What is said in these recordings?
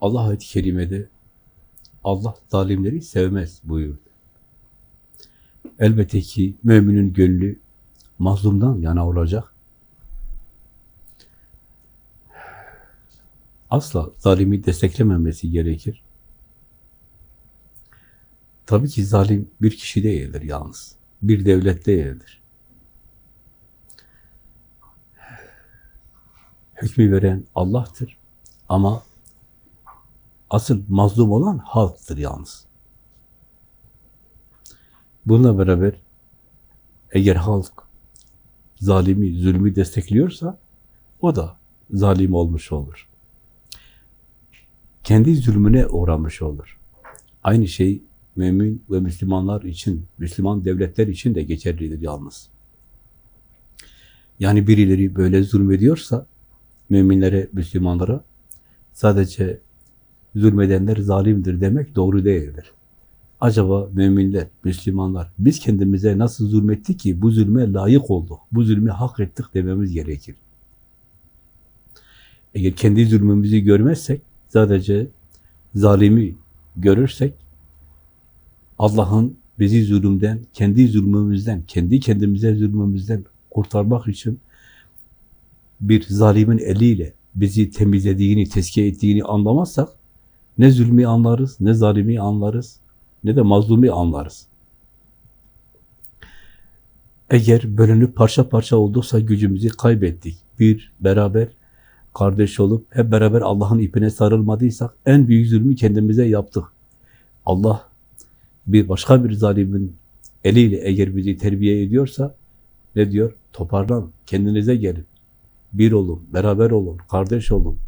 Allah ayet-i kerimede Allah zalimleri sevmez buyurdu. Elbette ki müminin gönlü mazlumdan yana olacak. Asla zalimi desteklememesi gerekir. Tabii ki zalim bir kişi değildir yalnız. Bir devlet değildir. Hükmü veren Allah'tır. Ama asıl mazlum olan halktır yalnız. Bununla beraber eğer halk zalimi, zulmü destekliyorsa o da zalim olmuş olur. Kendi zulmüne uğramış olur. Aynı şey mümin ve Müslümanlar için, Müslüman devletler için de geçerlidir yalnız. Yani birileri böyle zulmediyorsa müminlere, Müslümanlara sadece zulmedenler zalimdir demek doğru değildir. Acaba müminler, Müslümanlar biz kendimize nasıl zulmettik ki bu zulme layık olduk, bu zulmü hak ettik dememiz gerekir. Eğer kendi zulmümüzü görmezsek, sadece zalimi görürsek, Allah'ın bizi zulümden, kendi zulmümüzden, kendi kendimize zulmümüzden kurtarmak için bir zalimin eliyle bizi temizlediğini, tezkiye ettiğini anlamazsak, ne zulmü anlarız, ne zalimi anlarız, ne de mazlumi anlarız. Eğer bölünüp parça parça olduksa gücümüzü kaybettik. Bir, beraber kardeş olup hep beraber Allah'ın ipine sarılmadıysak en büyük zulmü kendimize yaptık. Allah bir başka bir zalimin eliyle eğer bizi terbiye ediyorsa ne diyor? Toparlan, kendinize gelin. Bir olun, beraber olun, kardeş olun.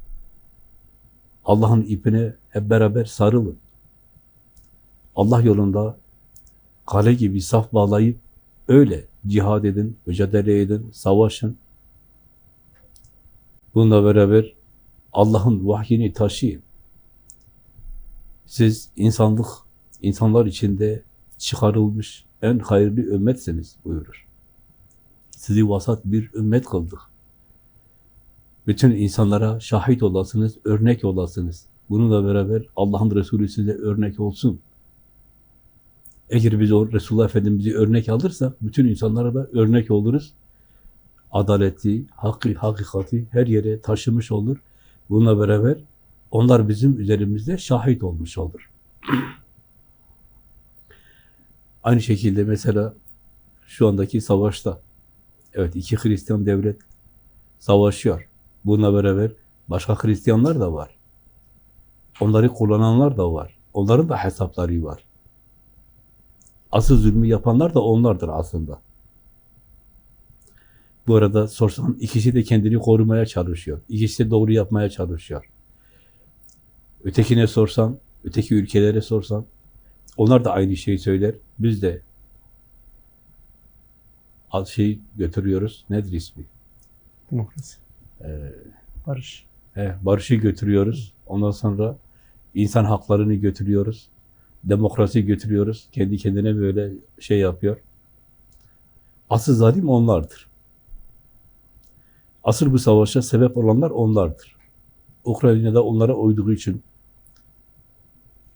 Allah'ın ipine hep beraber sarılın. Allah yolunda kale gibi saf bağlayıp öyle cihad edin, mücadele edin, savaşın. Bununla beraber Allah'ın vahyini taşıyın. Siz insanlık, insanlar içinde çıkarılmış en hayırlı ümmetsiniz buyurur. Sizi vasat bir ümmet kıldık. Bütün insanlara şahit olasınız, örnek olasınız. Bununla beraber Allah'ın Resulü size örnek olsun. Eğer biz o Resulullah Efendimiz'i örnek alırsak, bütün insanlara da örnek oluruz. Adaleti, hakkı, hakikati her yere taşımış olur. Bununla beraber onlar bizim üzerimizde şahit olmuş olur. Aynı şekilde mesela şu andaki savaşta, evet iki Hristiyan devlet savaşıyor. Bununla beraber başka Hristiyanlar da var. Onları kullananlar da var. Onların da hesapları var. Asıl zulmü yapanlar da onlardır aslında. Bu arada sorsan ikisi de kendini korumaya çalışıyor. İkisi de doğru yapmaya çalışıyor. Ötekine sorsan, öteki ülkelere sorsan, onlar da aynı şeyi söyler. Biz de şey götürüyoruz. Nedir ismi? Demokrasi. Ee, Barış. he, barışı götürüyoruz. Ondan sonra insan haklarını götürüyoruz. Demokrasi götürüyoruz. Kendi kendine böyle şey yapıyor. Asıl zalim onlardır. Asıl bu savaşa sebep olanlar onlardır. Ukrayna'da onlara uyduğu için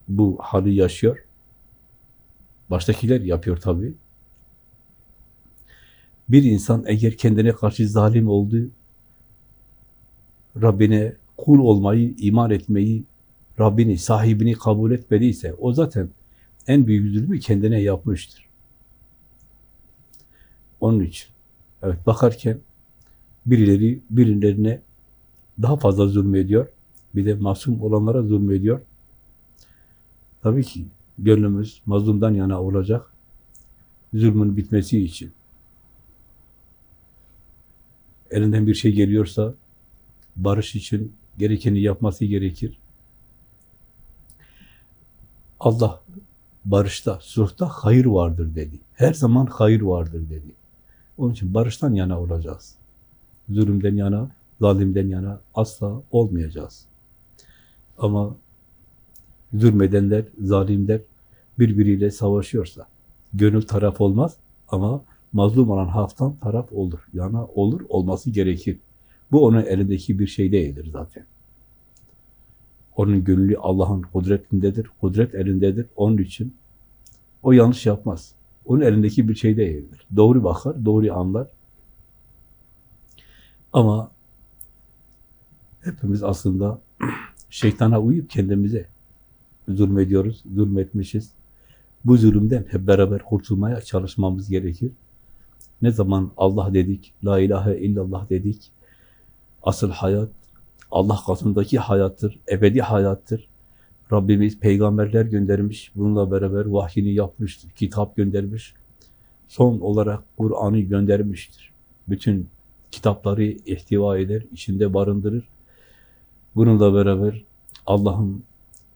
bu hali yaşıyor. Baştakiler yapıyor tabii. Bir insan eğer kendine karşı zalim olduğu, Rabbine kul olmayı, iman etmeyi, Rabbini, sahibini kabul etmediyse o zaten en büyük zulmü kendine yapmıştır. Onun için evet bakarken birileri birilerine daha fazla zulmediyor. Bir de masum olanlara zulmediyor. Tabii ki gönlümüz mazlumdan yana olacak. Zulmün bitmesi için. Elinden bir şey geliyorsa barış için gerekeni yapması gerekir. Allah barışta, sulhta hayır vardır dedi. Her zaman hayır vardır dedi. Onun için barıştan yana olacağız. Zulümden yana, zalimden yana asla olmayacağız. Ama zulmedenler, zalimler birbiriyle savaşıyorsa gönül taraf olmaz ama mazlum olan halktan taraf olur. Yana olur, olması gerekir. Bu onun elindeki bir şey değildir zaten. Onun gönlü Allah'ın kudretindedir, kudret elindedir. Onun için o yanlış yapmaz. Onun elindeki bir şey değildir. Doğru bakar, doğru anlar. Ama hepimiz aslında şeytana uyup kendimize zulmediyoruz, zulmetmişiz. Bu zulümden hep beraber kurtulmaya çalışmamız gerekir. Ne zaman Allah dedik, La ilahe illallah dedik, asıl hayat Allah katındaki hayattır, ebedi hayattır. Rabbimiz peygamberler göndermiş, bununla beraber vahyini yapmıştır, kitap göndermiş. Son olarak Kur'an'ı göndermiştir. Bütün kitapları ihtiva eder, içinde barındırır. Bununla beraber Allah'ın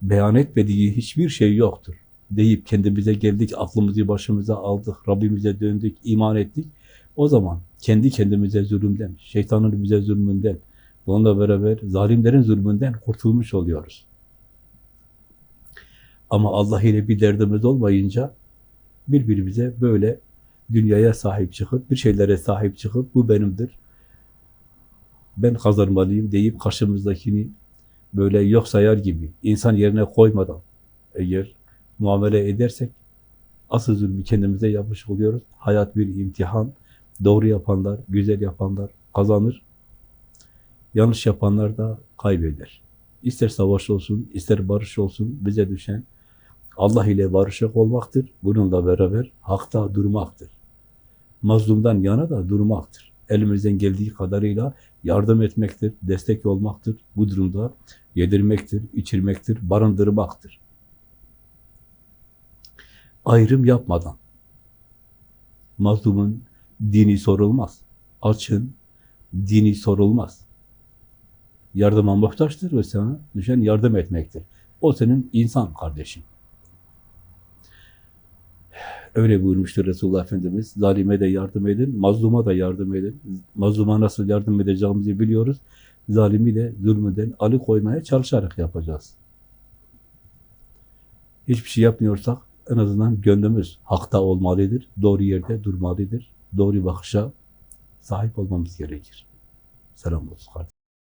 beyan etmediği hiçbir şey yoktur deyip kendimize geldik, aklımızı başımıza aldık, Rabbimize döndük, iman ettik. O zaman kendi kendimize zulümden, şeytanın bize zulmünden, bununla beraber zalimlerin zulmünden kurtulmuş oluyoruz. Ama Allah ile bir derdimiz olmayınca birbirimize böyle dünyaya sahip çıkıp, bir şeylere sahip çıkıp bu benimdir, ben kazanmalıyım deyip karşımızdakini böyle yok sayar gibi insan yerine koymadan eğer muamele edersek asıl zulmü kendimize yapmış oluyoruz. Hayat bir imtihan. Doğru yapanlar, güzel yapanlar kazanır. Yanlış yapanlar da kaybeder. İster savaş olsun, ister barış olsun bize düşen Allah ile barışık olmaktır. Bununla beraber hakta durmaktır. Mazlumdan yana da durmaktır. Elimizden geldiği kadarıyla yardım etmektir, destek olmaktır. Bu durumda yedirmektir, içirmektir, barındırmaktır. Ayrım yapmadan. Mazlumun dini sorulmaz. Açın dini sorulmaz. Yardıma muhtaçtır ve sana düşen yardım etmektir. O senin insan kardeşin. Öyle buyurmuştur Resulullah Efendimiz. Zalime de yardım edin, mazluma da yardım edin. Mazluma nasıl yardım edeceğimizi biliyoruz. Zalimi de zulmünden alıkoymaya çalışarak yapacağız. Hiçbir şey yapmıyorsak en azından gönlümüz hakta olmalıdır, doğru yerde durmalıdır, doğru bakışa sahip olmamız gerekir. Selam olsun kardeşim.